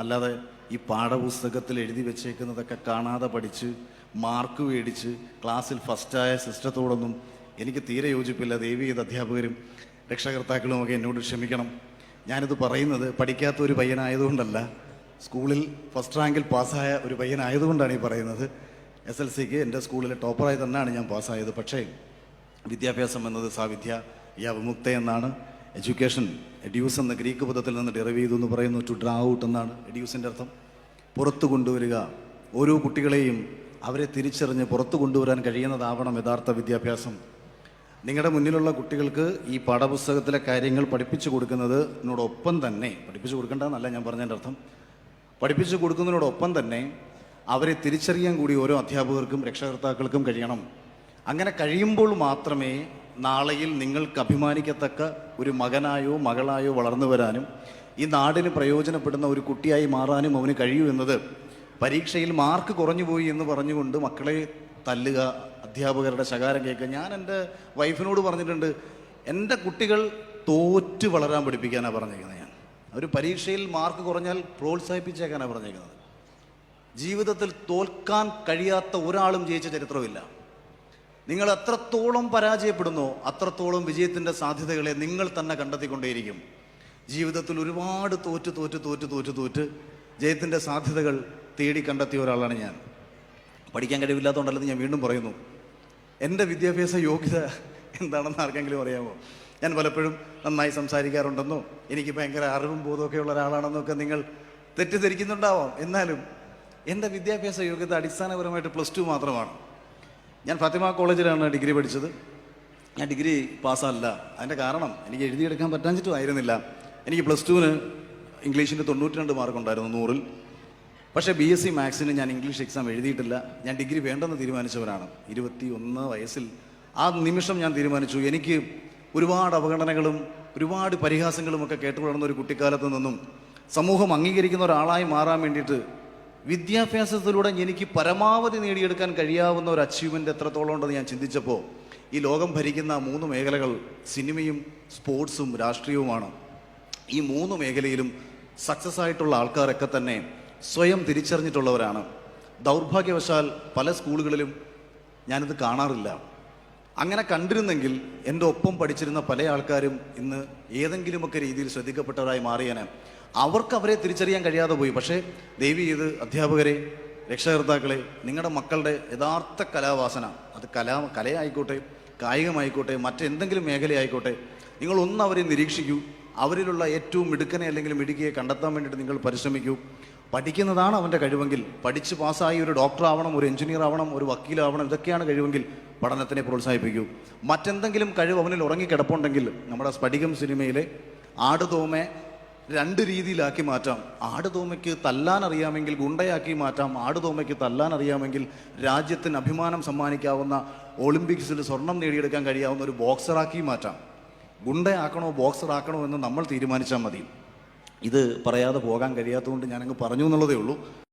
അല്ലാതെ ഈ പാഠപുസ്തകത്തിൽ എഴുതി വെച്ചേക്കുന്നതൊക്കെ കാണാതെ പഠിച്ച് മാർക്ക് മേടിച്ച് ക്ലാസ്സിൽ ഫസ്റ്റായ സിസ്റ്റത്തോടൊന്നും എനിക്ക് തീരെ യോജിപ്പില്ല. ദേവി ചെയ്ത അധ്യാപകരും രക്ഷകർത്താക്കളും ഒക്കെ എന്നോട് ക്ഷമിക്കണം. ഞാനിത് പറയുന്നത് പഠിക്കാത്ത ഒരു പയ്യനായതുകൊണ്ടല്ല. സ്കൂളിൽ ഫസ്റ്റ് റാങ്കിൽ പാസ്സായ ഒരു പയ്യനായതുകൊണ്ടാണ് ഈ പറയുന്നത്. എസ് എൽ സിക്ക് എന്റെ സ്കൂളിലെ ടോപ്പറായി തന്നെയാണ് ഞാൻ പാസ്സായത്. പക്ഷേ വിദ്യാഭ്യാസം എന്നത് സാവിദ്യ യാ വിമുക്ത എന്നാണ് എഡ്യൂക്കേഷൻ എഡ്യൂസ് എന്ന ഗ്രീക്ക് പദത്തിൽ നിന്ന് ഡെറിവ് ചെയ്തു എന്ന് പറയുന്നു ടു ഡ്രാ ഔട്ട് എന്നാണ് എഡ്യൂസിന്റെ അർത്ഥം. പുറത്തു കൊണ്ടുവരിക. ഓരോ കുട്ടികളെയും അവരെ തിരിച്ചറിഞ്ഞ് പുറത്തു കൊണ്ടുവരാൻ കഴിയുന്നതാവണം യഥാർത്ഥ വിദ്യാഭ്യാസം. നിങ്ങളുടെ മുന്നിലുള്ള കുട്ടികൾക്ക് ഈ പാഠപുസ്തകത്തിലെ കാര്യങ്ങൾ പഠിപ്പിച്ചു കൊടുക്കുന്നതിനോടൊപ്പം തന്നെ പഠിപ്പിച്ചു കൊടുക്കേണ്ടതെന്നല്ല ഞാൻ പറഞ്ഞതിന്റെ അർത്ഥം. പഠിപ്പിച്ചു കൊടുക്കുന്നതിനോടൊപ്പം തന്നെ അവരെ തിരിച്ചറിയാൻ കൂടി ഓരോ അധ്യാപകർക്കും രക്ഷകർത്താക്കൾക്കും കഴിയണം. അങ്ങനെ കഴിയുമ്പോൾ മാത്രമേ നാളെയിൽ നിങ്ങൾക്ക് അഭിമാനിക്കത്തക്ക ഒരു മകനായോ മകളായോ വളർന്നു വരാനും ഈ നാടിന് പ്രയോജനപ്പെടുന്ന ഒരു കുട്ടിയായി മാറാനും അവന് കഴിയൂ എന്നത് പരീക്ഷയിൽ മാർക്ക് കുറഞ്ഞു പോയി എന്ന് പറഞ്ഞുകൊണ്ട് മക്കളെ തല്ലുക അധ്യാപകരുടെ ശകാരം കേൾക്കുക. ഞാൻ എന്റെ വൈഫിനോട് പറഞ്ഞിട്ടുണ്ട് എന്റെ കുട്ടികൾ തോറ്റ് വളരാൻ പഠിപ്പിക്കാനാണ് പറഞ്ഞേക്കുന്നത് ഞാൻ. അവർ പരീക്ഷയിൽ മാർക്ക് കുറഞ്ഞാൽ പ്രോത്സാഹിപ്പിച്ചേക്കാനാണ് പറഞ്ഞേക്കുന്നത്. ജീവിതത്തിൽ തോൽക്കാൻ കഴിയാത്ത ഒരാളും ജയിച്ച ചരിത്രമില്ല. നിങ്ങൾ എത്രത്തോളം പരാജയപ്പെടുന്നു അത്രത്തോളം വിജയത്തിന്റെ സാധ്യതകളെ നിങ്ങൾ തന്നെ കണ്ടെത്തിക്കൊണ്ടേയിരിക്കും. ജീവിതത്തിൽ ഒരുപാട് തോറ്റ് തോറ്റ് തോറ്റ് തോറ്റ് തോറ്റ് ജയത്തിന്റെ സാധ്യതകൾ തേടി കണ്ടെത്തിയ ഒരാളാണ് ഞാൻ. പഠിക്കാൻ കഴിവില്ലാത്തതുകൊണ്ടല്ലെന്ന് ഞാൻ വീണ്ടും പറയുന്നു. എന്റെ വിദ്യാഭ്യാസ യോഗ്യത എന്താണെന്ന് ആർക്കെങ്കിലും അറിയാമോ? ഞാൻ പലപ്പോഴും നന്നായി സംസാരിക്കാറുണ്ടെന്നോ എനിക്ക് ഭയങ്കര അറിവും ബോധമൊക്കെ ഉള്ള ഒരാളാണെന്നൊക്കെ നിങ്ങൾ തെറ്റിദ്ധരിക്കുന്നുണ്ടാവാം. എന്നാലും എന്റെ വിദ്യാഭ്യാസ യോഗ്യത അടിസ്ഥാനപരമായിട്ട് പ്ലസ് ടു മാത്രമാണ്. ഞാൻ ഫാത്തിമ കോളേജിലാണ് ഡിഗ്രി പഠിച്ചത്. ഞാൻ ഡിഗ്രി പാസ്സല്ല. അതിന്റെ കാരണം എനിക്ക് എഴുതിയെടുക്കാൻ പറ്റാഞ്ഞിട്ടും ആയിരുന്നില്ല. എനിക്ക് പ്ലസ് ടുവിന് ഇംഗ്ലീഷിന്റെ തൊണ്ണൂറ്റി രണ്ട് മാർക്ക് ഉണ്ടായിരുന്നു നൂറിൽ. പക്ഷേ ബി എസ് സി മാത്സിന് ഞാൻ ഇംഗ്ലീഷ് എക്സാം എഴുതിയിട്ടില്ല. ഞാൻ ഡിഗ്രി വേണ്ടെന്ന് തീരുമാനിച്ചവരാണ്. ഇരുപത്തി ഒന്ന് വയസ്സിൽ ആ നിമിഷം ഞാൻ തീരുമാനിച്ചു. എനിക്ക് ഒരുപാട് അവഗണനകളും ഒരുപാട് പരിഹാസങ്ങളും ഒക്കെ കേട്ടു വളർന്ന ഒരു കുട്ടിക്കാലത്ത് നിന്നും സമൂഹം അംഗീകരിക്കുന്ന ഒരാളായി മാറാൻ വേണ്ടിയിട്ട് വിദ്യാഭ്യാസത്തിലൂടെ എനിക്ക് പരമാവധി നേടിയെടുക്കാൻ കഴിയാവുന്ന ഒരു അച്ചീവ്മെന്റ് എത്രത്തോളം ഉണ്ടെന്ന് ഞാൻ ചിന്തിച്ചപ്പോൾ ഈ ലോകം ഭരിക്കുന്ന മൂന്ന് മേഖലകൾ സിനിമയും സ്പോർട്സും രാഷ്ട്രീയവുമാണ്. ഈ മൂന്ന് മേഖലയിലും സക്സസ് ആയിട്ടുള്ള ആൾക്കാരൊക്കെ തന്നെ സ്വയം തിരിച്ചറിഞ്ഞിട്ടുള്ളവരാണ്. ദൗർഭാഗ്യവശാൽ പല സ്കൂളുകളിലും ഞാനിത് കാണാറില്ല. അങ്ങനെ കണ്ടിരുന്നെങ്കിൽ എന്റെ ഒപ്പം പഠിച്ചിരുന്ന പല ആൾക്കാരും ഇന്ന് ഏതെങ്കിലുമൊക്കെ രീതിയിൽ ശ്രദ്ധിക്കപ്പെട്ടവരായി മാറിയേനെ. അവർക്ക് അവരെ തിരിച്ചറിയാൻ കഴിയാതെ പോയി. പക്ഷേ ദേവി ഇത് അധ്യാപകരെ രക്ഷകർത്താക്കളെ നിങ്ങളുടെ മക്കളുടെ യഥാർത്ഥ കലാവാസന അത് കലാ കലയായിക്കോട്ടെ കായികമായിക്കോട്ടെ മറ്റെന്തെങ്കിലും മേഖലയായിക്കോട്ടെ നിങ്ങളൊന്ന് അവരെ നിരീക്ഷിക്കൂ. അവരിലുള്ള ഏറ്റവും മിടുക്കനെ അല്ലെങ്കിൽ മിടുക്കിയെ കണ്ടെത്താൻ വേണ്ടിയിട്ട് നിങ്ങൾ പരിശ്രമിക്കൂ. പഠിക്കുന്നതാണ് അവന്റെ കഴിവെങ്കിൽ. പഠിച്ച് പാസ്സായി ഒരു ഡോക്ടർ ആവണം ഒരു എഞ്ചിനീയർ ആവണം ഒരു വക്കീലാവണം ഇതൊക്കെയാണ് കഴിവെങ്കിൽ പഠനത്തിനെ പ്രോത്സാഹിപ്പിക്കൂ. മറ്റെന്തെങ്കിലും കഴിവ് അവനിൽ ഉറങ്ങിക്കിടപ്പുണ്ടെങ്കിൽ നമ്മുടെ സ്ഫടികം സിനിമയിലെ ആടുതോമെ രണ്ട് രീതിയിലാക്കി മാറ്റാം. ആടുതോമയ്ക്ക് തല്ലാൻ അറിയാമെങ്കിൽ ഗുണ്ടയാക്കി മാറ്റാം. ആടുതോമയ്ക്ക് തല്ലാൻ അറിയാമെങ്കിൽ രാജ്യത്തിന് അഭിമാനം സമ്മാനിക്കാവുന്ന ഒളിമ്പിക്സിൽ സ്വർണം നേടിയെടുക്കാൻ കഴിയാവുന്ന ഒരു ബോക്സറാക്കി മാറ്റാം. ഗുണ്ടയാക്കണോ ബോക്സറാക്കണോ എന്ന് നമ്മൾ തീരുമാനിച്ചാൽ മതി. ഇത് പറയാതെ പോകാൻ കഴിയാത്തതുകൊണ്ട് ഞാനങ്ങ് പറഞ്ഞു എന്നുള്ളതേ ഉള്ളൂ.